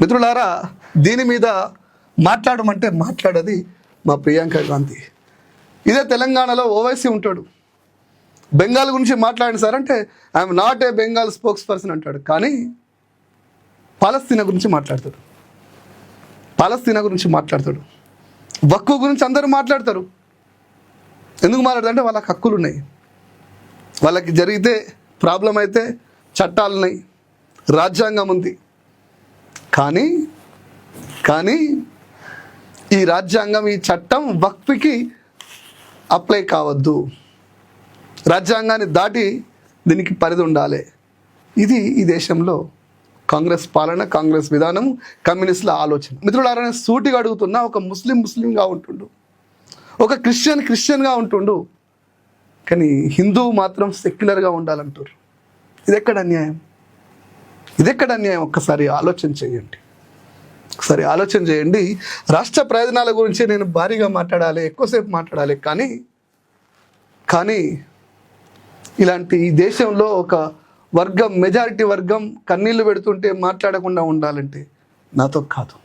మిత్రులారా దీని మీద మాట్లాడమంటే మాట్లాడది మా ప్రియాంక గాంధీ. ఇదే తెలంగాణలో ఓవైసీ ఉంటాడు. బెంగాల్ గురించి మాట్లాడిన సార్ అంటే I'm not a Bengal spokesperson అంటాడు. కానీ పాలస్తీనా గురించి మాట్లాడతాడు. పాలస్తీనా గురించి మాట్లాడతాడు. వక్కు గురించి అందరూ మాట్లాడతారు. ఎందుకు మాట్లాడతారు అంటే వాళ్ళకి హక్కులు ఉన్నాయి. వాళ్ళకి జరిగితే ప్రాబ్లం అయితే చట్టాలు ఉన్నాయి రాజ్యాంగం ఉంది. కానీ కానీ ఈ రాజ్యాంగం ఈ చట్టం వక్ఫ్కి అప్లై కావద్దు. రాజ్యాంగాన్ని దాటి దీనికి పరిధి ఉండాలి. ఇది ఈ దేశంలో కాంగ్రెస్ పాలన కాంగ్రెస్ విధానం కమ్యూనిస్టుల ఆలోచన. మిత్రులారా సూటిగా అడుగుతున్న ఒక ముస్లిం ముస్లింగా ఉంటుండు. ఒక క్రిస్టియన్ క్రిస్టియన్గా ఉంటుండు. కానీ హిందూ మాత్రం సెక్యులర్గా ఉండాలంటారు ఇది ఎక్కడ అన్యాయం? ఇది ఎక్కడ అన్యాయం? ఒక్కసారి ఆలోచన చేయండి. ఒకసారి ఆలోచన చేయండి. రాష్ట్ర ప్రయోజనాల గురించి నేను భారీగా మాట్లాడాలి ఎక్కువసేపు మాట్లాడాలి కానీ కానీ ఇలాంటి ఈ దేశంలో ఒక వర్గం మెజారిటీ వర్గం కన్నీళ్ళు పెడుతుంటే మాట్లాడకుండా ఉండాలంటే నాతో కాదు.